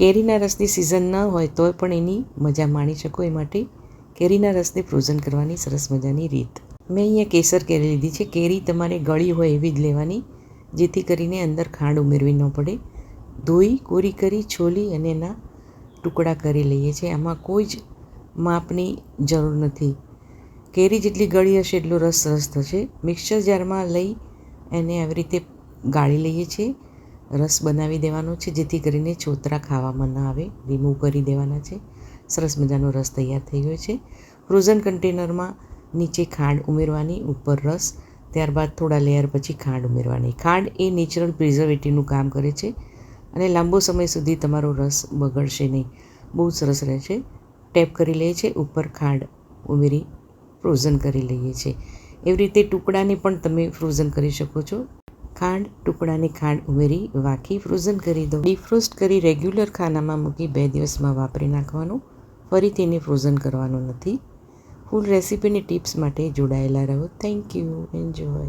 કેરીના રસની સિઝન ન હોય તોય પણ એની મજા માણી શકો એ માટે કેરીના રસને ફ્રોઝન કરવાની સરસ મજાની રીત. મેં અહીંયા કેસર કેરી લીધી છે. કેરી તમારે ગળી હોય એવી જ લેવાની, જેથી કરીને અંદર ખાંડ ઉમેરવી ન પડે. ધોઈ, કોરી કરી, છોલી અને એના ટુકડા કરી લઈએ છીએ. આમાં કોઈ જ માપની જરૂર નથી. કેરી જેટલી ગળી હશે એટલો રસ સરસ થશે. મિક્સર જારમાં લઈ એને આવી રીતે ગાળી લઈએ છીએ. રસ બનાવી દેવાનો છે, જેથી કરીને છોતરા ખાવામાં ન આવે. રિમૂવ કરી દેવાના છે. સરસ મજાનો રસ તૈયાર થઈ ગયો છે. ફ્રોઝન કન્ટેનરમાં નીચે ખાંડ ઉમેરવાની, ઉપર રસ, ત્યારબાદ થોડા લેયર પછી ખાંડ ઉમેરવાની. ખાંડ એ નેચરલ પ્રિઝર્વેટિવનું કામ કરે છે અને લાંબો સમય સુધી તમારો રસ બગડશે નહીં. બહુ સરસ રહે છે. ટેપ કરી લઈએ છીએ ઉપર ખાંડ ઉમેરી, ફ્રોઝન કરી લઈએ છીએ એવી રીતે ટુકડાને પણ તમે ફ્રોઝન કરી શકો છો. ખાંડ, ટુકડાની ખાંડ ઉમેરી વાકી ફ્રોઝન કરી દો ડીફ્રોસ્ટ કરી રેગ્યુલર ખાનામાં મૂકી બે દિવસમાં વાપરી નાખવાનું. ફરી તેને ફ્રોઝન કરવાનું નથી. ફૂલ રેસીપીની ટિપ્સ માટે જોડાયેલા રહો. Thank you enjoy